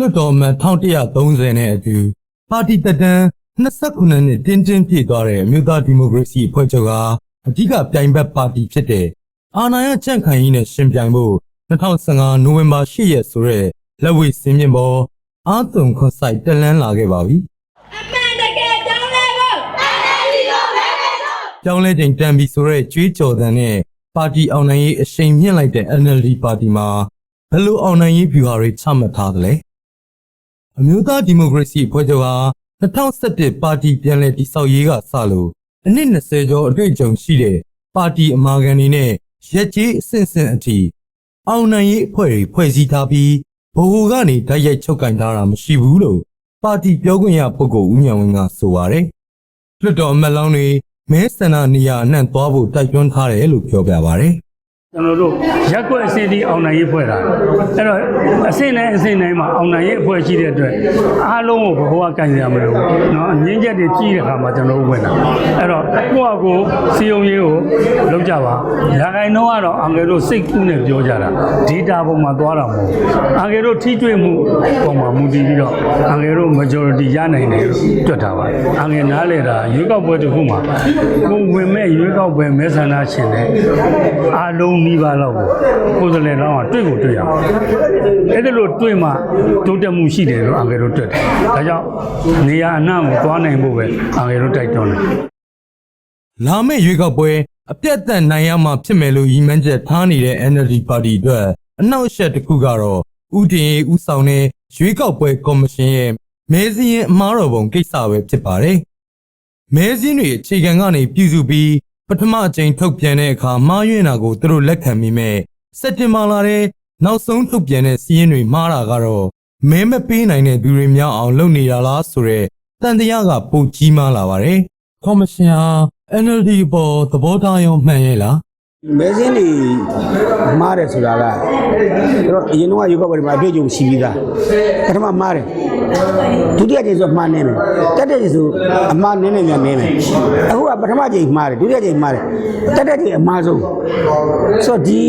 လွှတ်တော်အမှန်1130နဲ့အတူပါတီတက်တန်း29နှစ်တင်းတင်းပြည့်သွားတဲ့အမျိုးသားဒီမိုကရေစီအဖွဲ့ချုပ်ကအဓိကပြိုင်ဘက်ပါတီဖြစ်တဲ့အာဏာရကြန့်ခိုင်ရေးနဲ့ရှင်ပြိုင်ဖို့2015နိုဝင်ဘာ10ရက်ဆိုတဲ့လက်ဝှေ့စင်းမြင့်ပေါ်အာသွန်ခွန်ဆိုင်တက်လန်းလာခဲ့ပါပြီအမှန်တကယ်ကြောင်းလဲဖို့ပြောင်းလဲချိန်တန်ပြီဆိုတဲ့ကြွေးကြော်သံနဲ့ပါတီအောင်နိုင်ရေးအရှိန်မြင့်လိုက်တဲ့ NLD ပါတီမှာဘယ်လိုအောင်နိုင်ရေး view တွေချမှတ်ထားသလဲ အမျိုးသားဒီမိုကရေစီအဖွဲ့ချုပ်ဟာ2017ပါတီပြန်လည်တည်ဆောက်ရေးကစလို့အနည်း20ကျော်အတွေ့အကြုံရှိတဲ့ပါတီအမာခံတွေနဲ့ရက်ကြီးအဆင့်ဆင့်အထိအောင်နိုင်ရေးအဖွဲ့တွေဖွဲ့စည်းထားပြီးဘိုလ်ကနေဓာတ်ရိုက်ချုပ်ကင်ထားတာမရှိဘူးလို့ပါတီပြောခွင့်ရပုဂ္ဂိုလ်ဦးဉာဏ်ဝင်းကဆိုပါတယ်လွှတ်တော်အမတ်လောင်းတွေမဲဆန္ဒနေရာအနှံ့သွားဖို့တိုက်တွန်းထားတယ်လို့ပြောပြပါဗျ။ ကျွန်တော်တို့ရက်ကွက်အစင်းဒီအောင်နိုင်ရေးဖွဲ့တာအဲ့တော့အစင်းတိုင်းအစင်းတိုင်းမှာအောင်နိုင်ရေးအဖွဲ့ရှိတဲ့အတွက်အားလုံးကိုဘဝကင်ရမလို့เนาะငင်းချက်တွေကြီးတဲ့ခါမှာကျွန်တော်တို့ဝင်တာအဲ့တော့ကိုယ့်အကိုစီယုံရေးကိုလောက်ကြပါရာခိုင်နှုန်းကတော့အင်္ဂလိပ်တို့စိတ်ကူးနဲ့ပြောကြတာဒေတာပုံမှာသွားတာမဟုတ်အင်္ဂလိပ်တို့ထိတွေ့မှုပုံမှာမူတည်ပြီးတော့အင်္ဂလိပ်တို့ majority ရနိုင်တယ်လို့တွက်ထားပါတယ်အင်္ဂလိပ်နားလေတာရွေးကောက်ပွဲတစ်ခုမှာကိုဝင်မဲ့ရွေးကောက်ပွဲမဲဆန္ဒရှင်တဲ့အားလုံး နီးပါးလောက်ကိုကိုယ်စလဲတော့တွေ့ကိုတွေ့ရအောင်အဲ့ဒါလို့တွေ့မှတိုးတက်မှုရှိတယ်လို့အင်္ဂလိပ်တို့တွက်တယ်ဒါကြောင့်နေရာအနှံ့ကိုသွားနိုင်ဖို့ပဲအင်္ဂလိပ်တို့တိုက်တွန်းတယ်လာမယ့်ရွေးကောက်ပွဲအပြတ်အသတ်နိုင်ရမှာဖြစ်မယ်လို့ရည်မှန်းချက်ထားနေတဲ့ NLD ပါတီအတွက်အနောက်အရှက်တစ်ခုကတော့ဥတင်ရေးဥဆောင်တဲ့ရွေးကောက်ပွဲကော်မရှင်ရဲ့မဲစည်းရင်အမားတော်ပုံကိစ္စပဲဖြစ်ပါတယ်။မဲစည်းတွေအခြေခံကနေပြည်စုပြီး ပထမအကြိမ်ထုတ်ပြန်တဲ့အခါမှားယွင်းတာကိုသူတို့လက်ခံမိမဲ့စက်တင်ဘာလထဲနောက်ဆုံးထုတ်ပြန်တဲ့စီးရင်တွေမှားတာကတော့မဲမပေးနိုင်တဲ့သူတွေများအောင်လုပ်နေတာလားဆိုတော့တန်တရားကပုံကြီးမားလာပါတယ်။ကော်မရှင်ဟာ NLD ပေါ်သဘောထားရောမှန်ရဲ့လား မဲစင်းတွေမားတယ်ဆိုတာကကျွန်တော်အရင်တော့ရေကောက်ပေါ်မှာအတွေ့အကြုံရှိပြီးသားပထမမားတယ်ဒုတိယကြိမ်ဆိုမှားနေမယ်တက်တဲ့ကြိမ်ဆိုအမှားနည်းနည်းများနေမယ်အခုကပထမကြိမ်မှားတယ်ဒုတိယကြိမ်မှားတယ်တက်တဲ့ကြိမ်အမှားဆုံးဆိုတော့ဒီ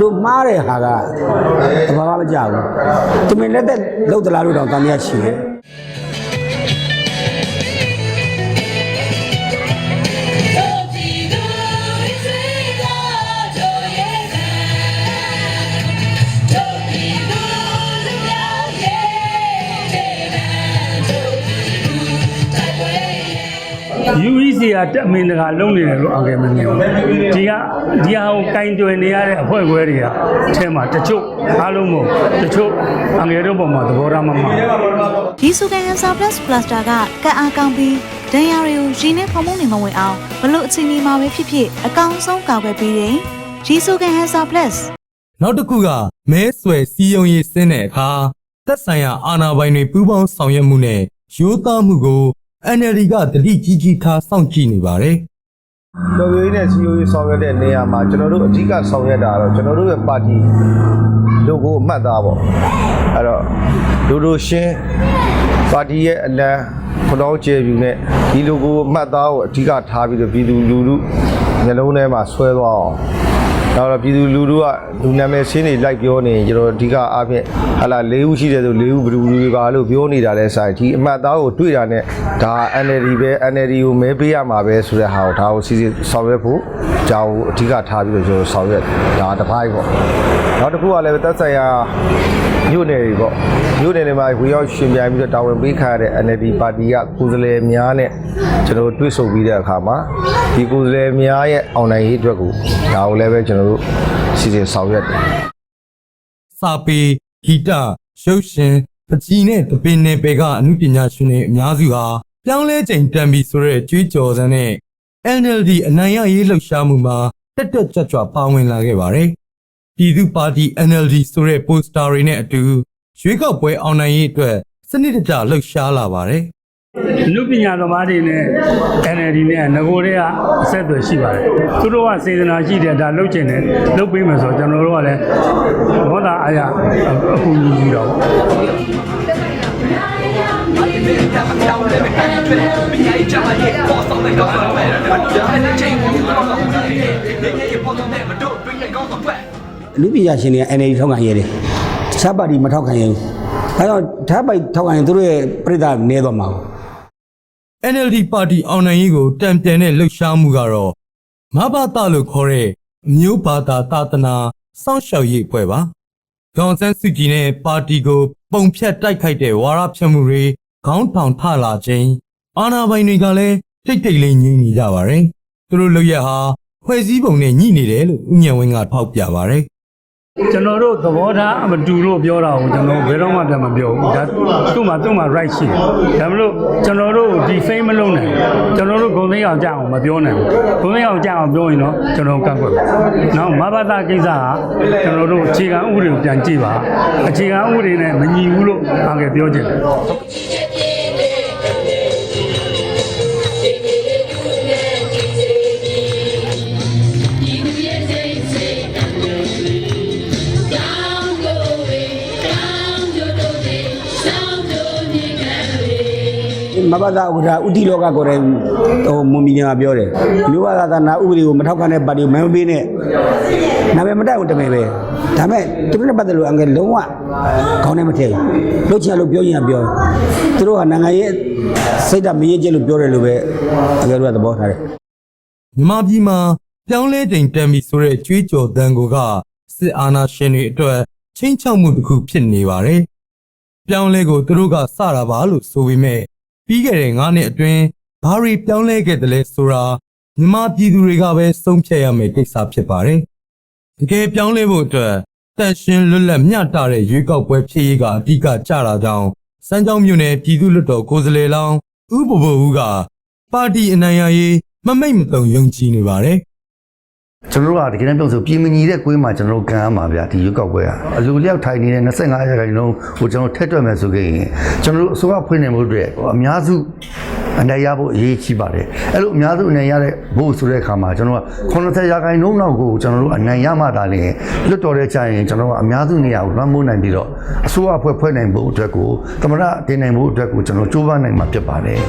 လိုမှားတဲ့ဟာကတဘာမှမကြောက်ဘူးသူမင်းလက်သက်လောက်တလားလို့တောင်တန်ရရှိတယ် UEC ကတက်မင်းတကာလုံးနေတယ်လို့အင်္ဂလိပ်မမြင်ဘူးဒီကဒီဟာကိုကင်တွယ်နေရတဲ့အဖွဲ့အစည်းတွေကအဲမှာတချို့အားလုံးမဟုတ်တချို့အင်္ဂလိပ်တို့ပုံမှာသဘောထားမမှန်ဘူးဒီဆိုကန်ဟန်ဆာပလတ်ပလတ်စတာကကတ်အားကောင်းပြီးဒဏ်ရာတွေကိုရင်းနဲ့ဖုံဖုံနေမဝင်အောင်ဘလို့အချိန်ဒီမှာပဲဖြစ်ဖြစ်အကောင်းဆုံးကာကွယ်ပေးတယ်ဒီဆိုကန်ဟန်ဆာပလတ်နောက်တစ်ခုကမဲဆွယ်စီယုံရေးစင်းတဲ့အခါသက်ဆိုင်ရာအာဏာပိုင်တွေပူးပေါင်းဆောင်ရွက်မှုနဲ့ရိုးသားမှုကို NLD ကတတိကြီးကြီးထားစောင့်ကြည့်နေပါတယ်တော်ရိုးနဲ့စီယိုရေးဆောင်ရွက်တဲ့နေရာမှာကျွန်တော်တို့အဓိကဆောင်ရွက်တာကတော့ကျွန်တော်တို့ရဲ့ပါတီလိုကိုအမှတ်သားပေါ့အဲ့တော့ဒူဒူရှင်းပါတီရဲ့အလံခလောင်းကျယ်ပြူနဲ့ဒီလိုကိုအမှတ်သားကိုအဓိကထားပြီးတော့ပြည်သူလူထုမျိုးလုံးထဲမှာဆွဲသွားအောင် နောက်တော့ပြည်သူလူထုကလူနာမည်ရှင်းနေလိုက်ပြောနေရင်ကျွန်တော်အဓိကအားဖြင့်ဟာလာ၄ဦးရှိတယ်ဆို၄ဦးဘယ်သူဘယ်သူပါလို့ပြောနေတာလဲဆိုင်ဒီအမှတ်သားကိုတွေ့တာနဲ့ဒါ NLD ပဲ NLD ကိုမဲပေးရမှာပဲဆိုတဲ့ဟာကိုဒါကိုစီစီဆောင်ရွက်ဖို့ဒါကိုအဓိကထားပြီးတော့ကျွန်တော်ဆောင်ရွက်ဒါတစ်ပိုင်းပေါ့နောက်တစ်ခုကလည်းသက်ဆိုင်ရာမြို့နယ်တွေပေါ့မြို့နယ်တွေမှာဝေရောက်ရှင်ပြိုင်ပြီးတော့တာဝန်ပေးခါရတဲ့ NLD ပါတီကကိုယ်စားလှယ်များနဲ့ကျွန်တော်တို့တွေ့ဆုံပြီးတဲ့အခါမှာဒီကိုယ်စားလှယ်များရဲ့အောင်နိုင်ရေးအတွက်ကိုဒါကိုလည်းပဲကျွန်တော်တို့စီစဉ်ဆောင်ရွက်တယ်စာပေဂီတရုပ်ရှင်ပကြီးနဲ့တပင်နယ်ပယ်ကအမှုပညာရှင်တွေအများစုဟာပြောင်းလဲချိန်တန်ပြီဆိုတဲ့ကြွေးကြော်စံနဲ့ NLD အနိုင်ရရေးလှုပ်ရှားမှုမှာတက်တက်ကြွကြွပါဝင်လာခဲ့ပါတယ်။ပြည်သူပါတီ NLD ဆိုတဲ့ပိုစတာတွေနဲ့အတူရွေးကောက်ပွဲအောင်နိုင်ရေးအတွက်စနစ်တကျလှုပ်ရှားလာပါတယ်။အ နုပညာသမားတွေနဲ့ NLD နဲ့ငကိုတွေကအဆက်အသွယ်ရှိပါတယ်သူတို့ကစေတနာရှိတယ်ဒါလုတ်ကျင်တယ်လုတ်ပေးမယ်ဆိုတော့ကျွန်တော်တို့ကလည်းဘောသာအားရအကူအညီယူတော့လူပညာရှင်တွေက NLD ထောက်ခံရတယ်တခြားပါတီမထောက်ခံရဘူးဒါကြောင့်ဓာတ်ပိုက်ထောက်ခံရင်သူတို့ရဲ့ပြိတ္တာနေသွားမှာ NLD ပါတီအောင်နိုင်ရေးကိုတံပြန်တဲ့လှုပ်ရှားမှုကတော့မဘာတာလို့ခေါ်တဲ့အမျိုးဘာသာသာသနာစောင့်ရှောက်ရေးအဖွဲ့ပါ။ဒေါန်ဆန်းစုကြည်နဲ့ပါတီကိုပုံဖြတ်တိုက်ခိုက်တဲ့ဝါရဖြတ်မှုတွေခေါင်းထောင်ထလာခြင်းအာဏာပိုင်တွေကလည်းတိတ်တိတ်လေးငြင်းနေကြပါတယ်။သူတို့လုပ်ရဟာဖွဲ့စည်းပုံနဲ့ညှိနေတယ်လို့ဦးညံဝင်းကထောက်ပြပါတယ်။ ကျွန်တော်တို့သဘောထားအမတူလို့ပြောတာကိုကျွန်တော်ဘယ်တော့မှပြန်မပြောဘူးဒါသူ့မှာသူ့မှာ right ရှိတယ်ဒါမလို့ကျွန်တော်တို့ဒီ fame မလုံးနိုင်ဘူးကျွန်တော်တို့ဂုံသိန်းအောင်ကြအောင်မပြောနိုင်ဘူးဂုံသိန်းအောင်ကြအောင်ပြောရင်တော့ကျွန်တော်ကန့်ကွက်တယ်နောက်မဘာသာကိစ္စကကျွန်တော်တို့အခြေခံဥပဒေကိုပြန်ကြည့်ပါအခြေခံဥပဒေနဲ့မညီဘူးလို့အားကပြောချင်တယ် ဘာသာဥက္ကဋ္ဌဥတီလောကကိုယ်တိုင်ဟိုမွန်မီညာပြောတယ်မြို့ဘာသာသာနာဥပဒေကိုမထောက်ခံတဲ့ပါတီကိုမန်မပေးနဲ့နာမည်မတက်ဘူးတမယ်ပဲဒါမဲ့သူတို့နဲ့ပတ်သက်လို့အငယ်လုံးဝခေါင်းထဲမထည့်ဘူးလို့ချင်လို့ပြောရင်ပြောသူတို့ကနိုင်ငံရေးစိတ်ဓာတ်မရေးကျလို့ပြောတယ်လို့ပဲအငယ်တို့ကသဘောထားတယ်မြန်မာပြည်မှာပြောင်းလဲချိန်တန်ပြီဆိုတဲ့ကြွေးကြော်တန်ကိုကစစ်အာဏာရှင်တွေအတွက်ချင်းချောက်မှုတစ်ခုဖြစ်နေပါတယ်။ပြောင်းလဲကိုသူတို့ကစတာပါလို့ဆိုပေမဲ့ ပြီးခဲ့တဲ့9နှစ်အတွင်းဘာတွေပြောင်းလဲခဲ့တယ်လဲဆိုတာမြန်မာပြည်သူတွေကပဲဆုံးဖြတ်ရမယ့်ကိစ္စဖြစ်ပါတယ်။တကယ်ပြောင်းလဲဖို့အတွက်တန်ရှင်လွတ်လပ်မျှတတဲ့ရွေးကောက်ပွဲဖြစ်ရေးကအဓိကကြတာကြောင့်စမ်းကြောင်းမြို့နယ်ပြည်သူ့လွှတ်တော်ကိုယ်စားလှယ်လောင်းဥပဘဦးကပါတီအနိုင်ရရေးမမိတ်မတုံယုံကြည်နေပါတယ်။ ကျွန်တော်တို့ကတကယ်တမ်းပြောဆိုပြည်မညီတဲ့ကွင်းမှာကျွန်တော်တို့ကန်ရမှာဗျာဒီရွက်ကောက်ပွဲကအလူလျောက်ထိုင်နေတဲ့25ရာခိုင်နှုန်းကိုကျွန်တော်ထက်တွက်မယ်ဆိုခဲ့ရင်ကျွန်တော်တို့အစိုးရဖွင့်နေမှုအတွက်အများစုအနေရဖို့အရေးကြီးပါတယ်အဲ့လိုအများစုအနေရတဲ့ဘို့ဆိုတဲ့အခါမှာကျွန်တော်က90ရာခိုင်နှုန်းလောက်ကိုကျွန်တော်တို့အနိုင်ရမှသာလျှင်လွတ်တော်တဲ့ကြရင်ကျွန်တော်တို့ကအများစုနေရာကိုလွှမ်းမိုးနိုင်ပြီးတော့အစိုးရဖွဲ့ဖွဲ့နိုင်ဖို့အတွက်ကိုသမရတင်နိုင်ဖို့အတွက်ကိုကျွန်တော်ကြိုးပမ်းနိုင်မှာဖြစ်ပါတယ်